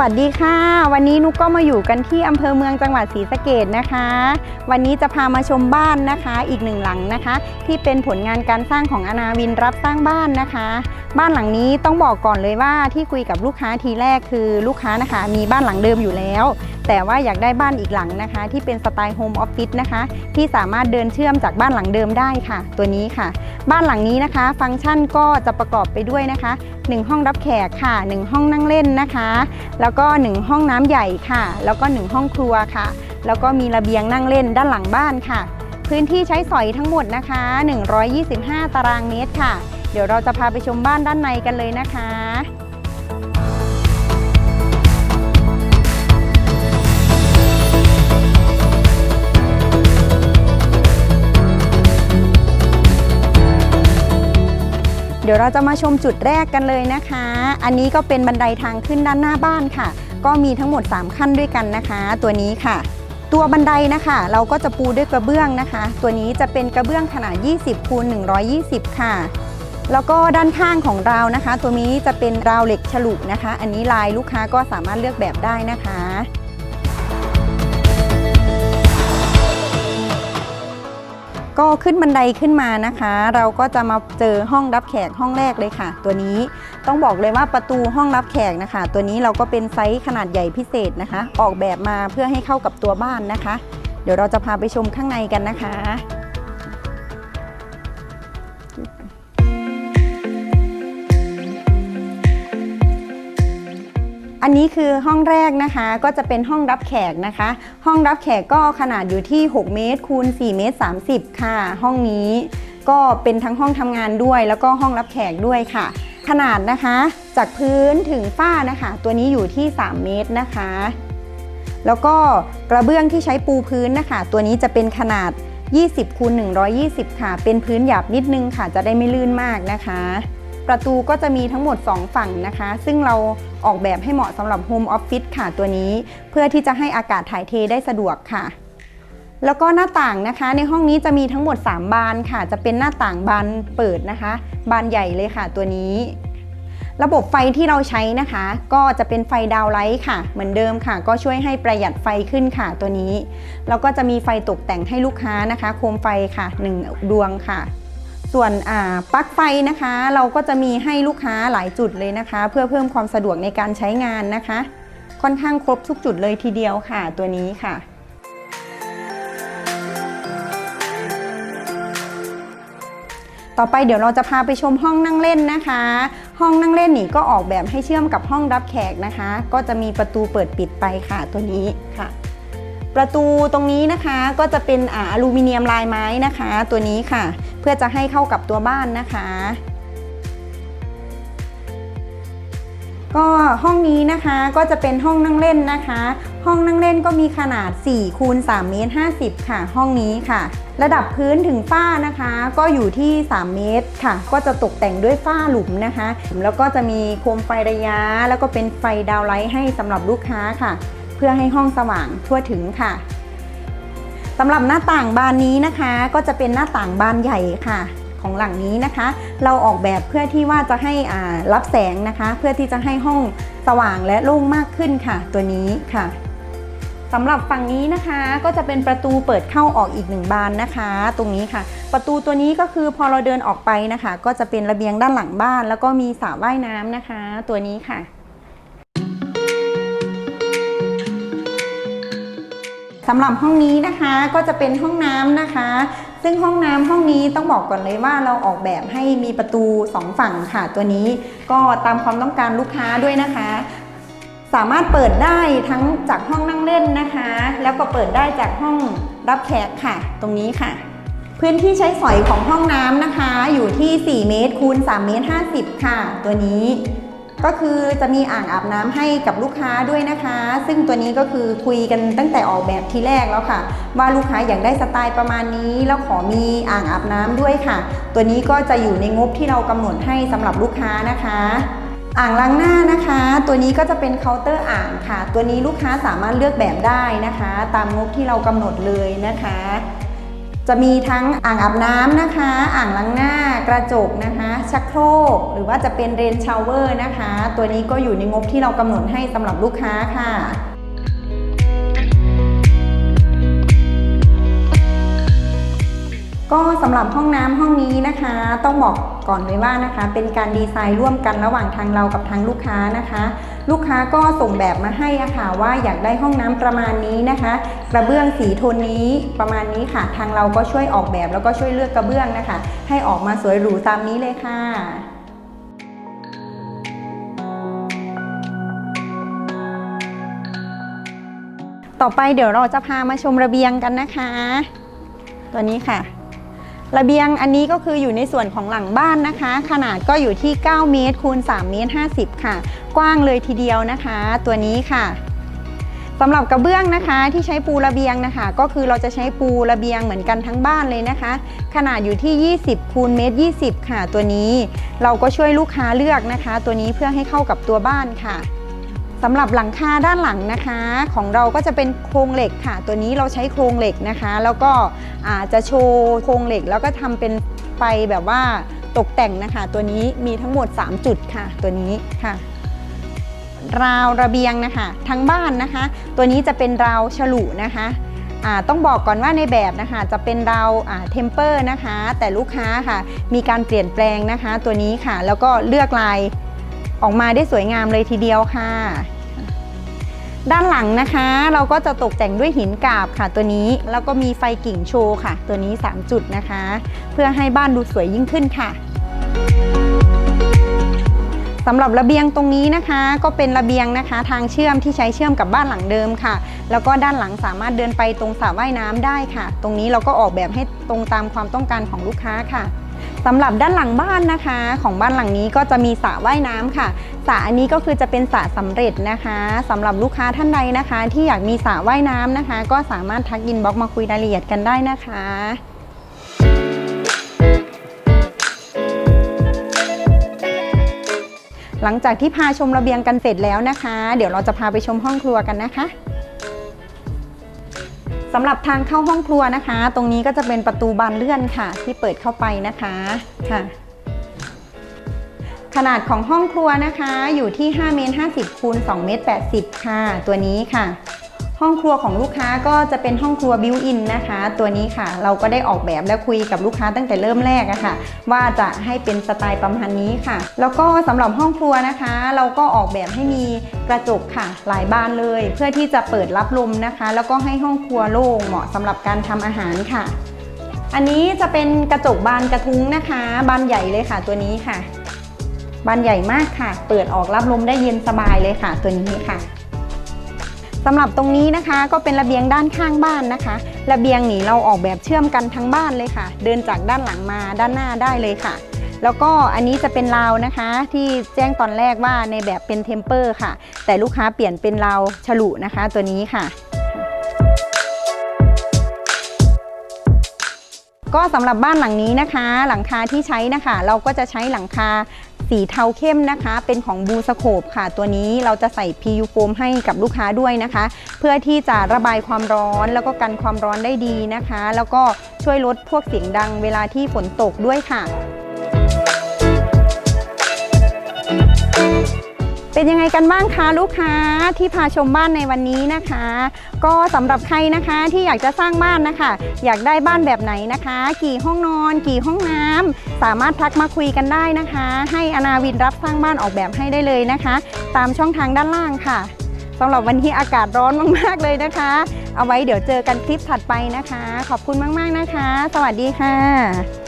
วัสดีค่ะ วันนี้นุกก็มาอยู่กันที่อำเภอเมืองจังหวัดศรีสะเกดนะคะ วันนี้จะพามาชมบ้านนะคะ อีกหนึ่งหลังนะคะ ที่เป็นผลงานการสร้างของอนาวินรับสร้างบ้านนะคะ บ้านหลังนี้ต้องบอกก่อนเลยว่าที่คุยกับลูกค้าทีแรกคือลูกค้านะคะมีบ้านหลังเดิมอยู่แล้ว แต่ว่าอยากได้บ้านอีกหลังนะคะ ที่เป็นสไตล์โฮมออฟฟิศนะคะ ที่สามารถเดินเชื่อมจากบ้านหลังเดิมได้ค่ะ ตัวนี้ค่ะ บ้านหลังนี้นะคะ ฟังก์ชันก็จะประกอบไปด้วยนะคะ 1 ห้องรับแขกค่ะ 1 ห้องนั่งเล่นนะคะ แล้วก็ 1 ห้องน้ำใหญ่ค่ะ แล้วก็ 1 ห้องครัวค่ะ แล้วก็มีระเบียงนั่งเล่นด้านหลังบ้านค่ะ พื้นที่ใช้สอยทั้งหมดนะคะ 125 ตารางเมตรค่ะ ดี๋ยวเราจะพาไปชมบ้านด้านในกันเลยนะคะเดี๋ยวเราจะมาชมจุดแรกกันเลยนะคะ อันนี้ก็เป็นบันไดทางขึ้นด้านหน้าบ้านค่ะ ก็มีทั้งหมด 3 ขั้นด้วยกันนะคะ ตัวนี้ค่ะ ตัวบันไดนะคะ เราก็จะปูด้วยกระเบื้องนะคะ ตัวนี้จะเป็นกระเบื้องขนาด 20คูณ120 ค่ะ แล้วก็ด้านข้างของราวนะคะ ตัวนี้จะเป็นราวเหล็กฉลุนะคะ อันนี้ลายลูกค้าก็สามารถเลือกแบบได้นะคะก็ขึ้นบันไดขึ้นมานะคะ เราก็จะมาเจอห้องรับแขกห้องแรกเลยค่ะ ตัวนี้ต้องบอกเลยว่าประตูห้องรับแขกนะคะ ตัวนี้เราก็เป็นไซส์ขนาดใหญ่พิเศษนะคะ ออกแบบมาเพื่อให้เข้ากับตัวบ้านนะคะ เดี๋ยวเราจะพาไปชมข้างในกันนะคะ อันนี้คือห้องแรกนะคะก็จะเป็นห้องรับแขกนะคะ ห้องรับแขกก็ขนาดอยู่ที่ 6 เมตรคูณ4เมตร30 ค่ะ ห้องนี้ก็เป็นทั้งห้องทำงานด้วย แล้วก็ห้องรับแขกด้วยค่ะ ขนาดนะคะ จากพื้นถึงฝ้านะคะ ตัวนี้อยู่ที่ 3 เมตรนะคะ แล้วก็กระเบื้องที่ใช้ปูพื้นนะคะ ตัวนี้จะเป็นขนาด 20คูณ120 ค่ะ เป็นพื้นหยาบนิดนึงค่ะ จะได้ไม่ลื่นมากนะคะ ประตูก็จะมีทั้งหมด 2 ฝั่งนะคะ ซึ่งเราออกแบบให้เหมาะสำหรับโฮมออฟฟิศค่ะตัวนี้ เพื่อที่จะให้อากาศถ่ายเทได้สะดวกค่ะ แล้วก็หน้าต่างนะคะ ในห้องนี้จะมีทั้งหมด 3 บานค่ะ จะเป็นหน้าต่างบานเปิดนะคะ บานใหญ่เลยค่ะตัวนี้ ระบบไฟที่เราใช้นะคะ ก็จะเป็นไฟดาวไลท์ค่ะ เหมือนเดิมค่ะ ก็ช่วยให้ประหยัดไฟขึ้นค่ะตัวนี้ แล้วก็จะมีไฟตกแต่งให้ลูกค้านะคะ โคมไฟค่ะ 1 ดวงค่ะ ส่วนปลั๊กไฟนะคะ เราก็จะมีให้ลูกค้าหลายจุดเลยนะคะ เพื่อเพิ่มความสะดวกในการใช้งานนะคะ ค่อนข้างครบทุกจุดเลยทีเดียวค่ะ ตัวนี้ค่ะต่อไปเดี๋ยวเราจะพาไปชมห้องนั่งเล่นนะคะ ห้องนั่งเล่นนี่ก็ออกแบบให้เชื่อมกับห้องรับแขกนะคะ ก็จะมีประตูเปิดปิดไปค่ะตัวนี้ค่ะ ประตูตรงนี้นะคะก็จะเป็นออลูมิเนียมลายไม้นะคะ ตัวนี้ค่ะ พื่อจะให้เข้ากับตัวบ้านนะคะ ก็ห้องนี้นะคะก็จะเป็นห้องนั่งเล่นนะคะ ห้องนั่งเล่นก็มีขนาด4คูณ3เมตร50 ค่ะ ห้องนี้ค่ะ ระดับพื้นถึงฝ้านะคะ ก็อยู่ที่ 3 เมตรค่ะ ก็จะตกแต่งด้วยฝ้าหลุมนะคะ แล้วก็จะมีโคมไฟระยะ แล้วก็เป็นไฟดาวไลท์ให้สำหรับลูกค้าค่ะ เพื่อให้ห้องสว่างทั่วถึงค่ะ สำหรับหน้าต่างบานนี้นะคะ ก็จะเป็นหน้าต่างบานใหญ่ค่ะของหลังนี้นะคะ เราออกแบบเพื่อที่ว่าจะให้รับแสงนะคะ เพื่อที่จะให้ห้องสว่างและโล่งมากขึ้นค่ะ ตัวนี้ค่ะสำหรับฝั่งนี้นะคะก็จะเป็นประตูเปิดเข้าออกอีกหนึ่งบานนะคะ ตรงนี้ค่ะ ประตูตัวนี้ก็คือพอเราเดินออกไปนะคะ ก็จะเป็นระเบียงด้านหลังบ้าน แล้วก็มีสระว่ายน้ำนะคะ ตัวนี้ค่ะ สำหรับห้องนี้นะคะก็จะเป็นห้องน้ำนะคะ ซึ่งห้องน้ำห้องนี้ต้องบอกก่อนเลยว่าเราออกแบบให้มีประตูสองฝั่งค่ะ ตัวนี้ก็ตามความต้องการลูกค้าด้วยนะคะ สามารถเปิดได้ทั้งจากห้องนั่งเล่นนะคะ แล้วก็เปิดได้จากห้องรับแขกค่ะ ตรงนี้ค่ะ พื้นที่ใช้สอยของห้องน้ำนะคะ อยู่ที่ 4 เมตรคูณ3เมตร50 ค่ะ ตัวนี้ ก็คือจะมีอ่างอาบน้ำให้กับลูกค้าด้วยนะคะ ซึ่งตัวนี้ก็คือคุยกันตั้งแต่ออกแบบทีแรกแล้วค่ะ ว่าลูกค้าอยากได้สไตล์ประมาณนี้ แล้วขอมีอ่างอาบน้ำด้วยค่ะ ตัวนี้ก็จะอยู่ในงบที่เรากำหนดให้สำหรับลูกค้านะคะอ่างล้างหน้านะคะ ตัวนี้ก็จะเป็นเคาน์เตอร์อ่างค่ะ ตัวนี้ลูกค้าสามารถเลือกแบบได้นะคะ ตามงบที่เรากำหนดเลยนะคะ จะมีทั้งอ่างอาบน้ำนะคะ อ่างล้างหน้ากระจกนะคะชักโครกหรือว่าจะเป็นเรนชาวเวอร์นะคะ ตัวนี้ก็อยู่ในงบที่เรากำหนดให้สำหรับลูกค้าค่ะก็สำหรับห้องน้ำห้องนี้นะคะ ต้องบอกก่อนเลยว่านะคะ เป็นการดีไซน์ร่วมกันระหว่างทางเรากับทางลูกค้านะคะ ลูกค้าก็ส่งแบบมาให้อะค่ะว่าอยากได้ห้องน้ำประมาณนี้นะคะ กระเบื้องสีโทนนี้ประมาณนี้ค่ะ ทางเราก็ช่วยออกแบบแล้วก็ช่วยเลือกกระเบื้องนะคะ ให้ออกมาสวยหรูตามนี้เลยค่ะต่อไปเดี๋ยวเราจะพามาชมระเบียงกันนะคะ ตัวนี้ค่ะ ระเบียงอันนี้ก็คืออยู่ในส่วนของหลังบ้านนะคะ ขนาดก็อยู่ที่ 9 เมตรคูณ3เมตร50 ค่ะ กว้างเลยทีเดียวนะคะ ตัวนี้ค่ะสำหรับกระเบื้องนะคะที่ใช้ปูระเบียงนะคะ ก็คือเราจะใช้ปูระเบียงเหมือนกันทั้งบ้านเลยนะคะ ขนาดอยู่ที่ 20คูณเมตร20 ค่ะ ตัวนี้เราก็ช่วยลูกค้าเลือกนะคะ ตัวนี้เพื่อให้เข้ากับตัวบ้านค่ะสำหรับหลังคาด้านหลังนะคะ ของเราก็จะเป็นโครงเหล็กค่ะ ตัวนี้เราใช้โครงเหล็กนะคะ แล้วก็อาจจะโชว์โครงเหล็ก แล้วก็ทำเป็นไฟแบบว่าตกแต่งนะคะ ตัวนี้มีทั้งหมด 3 จุดค่ะ ตัวนี้ค่ะ ราวระเบียงนะคะทั้งบ้านนะคะ ตัวนี้จะเป็นราวฉลุนะคะต้องบอกก่อนว่าในแบบนะคะจะเป็นราวเทมเปอร์นะคะ แต่ลูกค้าค่ะ มีการเปลี่ยนแปลงนะคะ ตัวนี้ค่ะ แล้วก็เลือกลายออกมาได้สวยงามเลยทีเดียวค่ะ ด้านหลังนะคะ เราก็จะตกแต่งด้วยหินกาบค่ะตัวนี้แล้วก็มีไฟกิ่งโชว์ค่ะ ตัวนี้ 3 จุดนะคะ เพื่อให้บ้านดูสวยยิ่งขึ้นค่ะ สำหรับระเบียงตรงนี้นะคะ ก็เป็นระเบียงนะคะ ทางเชื่อมที่ใช้เชื่อมกับบ้านหลังเดิมค่ะ แล้วก็ด้านหลังสามารถเดินไปตรงสระว่ายน้ำได้ค่ะ ตรงนี้เราก็ออกแบบให้ตรงตามความต้องการของลูกค้าค่ะสำหรับด้านหลังบ้านนะคะ ของบ้านหลังนี้ก็จะมีสระว่ายน้ำค่ะสระอันนี้ก็คือจะเป็นสระสำเร็จนะคะสำหรับลูกค้าท่านใดนะคะ ที่อยากมีสระว่ายน้ำนะคะ ก็สามารถทักอินบ็อกมาคุยรายละเอียดกันได้นะคะ หลังจากที่พาชมระเบียงกันเสร็จแล้วนะคะ เดี๋ยวเราจะพาไปชมห้องครัวกันนะคะสำหรับทางเข้าห้องครัวนะคะ ตรงนี้ก็จะเป็นประตูบานเลื่อนค่ะ ที่เปิดเข้าไปนะคะค่ะ ขนาดของห้องครัวนะคะ อยู่ที่5เมตร50คูณ2เมตร80 ค่ะ ตัวนี้ค่ะ ห้องครัวของลูกค้าก็จะเป็นห้องครัวบิวอินนะคะ ตัวนี้ค่ะเราก็ได้ออกแบบและคุยกับลูกค้าตั้งแต่เริ่มแรกอะค่ะ ว่าจะให้เป็นสไตล์ประมาณนี้ค่ะ แล้วก็สำหรับห้องครัวนะคะ เราก็ออกแบบให้มีกระจกค่ะ หลายบานเลย เพื่อที่จะเปิดรับลมนะคะ แล้วก็ให้ห้องครัวโล่งเหมาะสำหรับการทำอาหารค่ะ อันนี้จะเป็นกระจกบานกระทุ้งนะคะ บานใหญ่เลยค่ะ ตัวนี้ค่ะ บานใหญ่มากค่ะ เปิดออกรับลมได้เย็นสบายเลยค่ะ ตัวนี้ค่ะ สำหรับตรงนี้นะคะก็เป็นระเบียงด้านข้างบ้านนะคะ ระเบียงนี้เราออกแบบเชื่อมกันทั้งบ้านเลยค่ะ เดินจากด้านหลังมาด้านหน้าได้เลยค่ะ แล้วก็อันนี้จะเป็นราวนะคะ ที่แจ้งตอนแรกว่าในแบบเป็นเทมเปอร์ค่ะ แต่ลูกค้าเปลี่ยนเป็นราวฉลุนะคะ ตัวนี้ค่ะก็สำหรับบ้านหลังนี้นะคะ หลังคาที่ใช้นะคะ เราก็จะใช้หลังคา สีเทาเข้มนะคะ เป็นของบูสโคปค่ะ ตัวนี้เราจะใส่ PU โฟมให้กับลูกค้าด้วยนะคะ เพื่อที่จะระบายความร้อนแล้วก็กันความร้อนได้ดีนะคะ แล้วก็ช่วยลดพวกเสียงดังเวลาที่ฝนตกด้วยค่ะ เป็นยังไงกันบ้างคะลูกค้าที่พาชมบ้านในวันนี้นะคะ ก็สำหรับใครนะคะที่อยากจะสร้างบ้านนะคะ อยากได้บ้านแบบไหนนะคะ กี่ห้องนอน กี่ห้องน้ำสามารถทักมาคุยกันได้นะคะ ให้อนาวินรับสร้างบ้านออกแบบให้ได้เลยนะคะ ตามช่องทางด้านล่างค่ะสำหรับวันนี้อากาศร้อนมาก ๆ เลยนะคะ เอาไว้เดี๋ยวเจอกันคลิปถัดไปนะคะ ขอบคุณมาก ๆ นะคะ สวัสดีค่ะ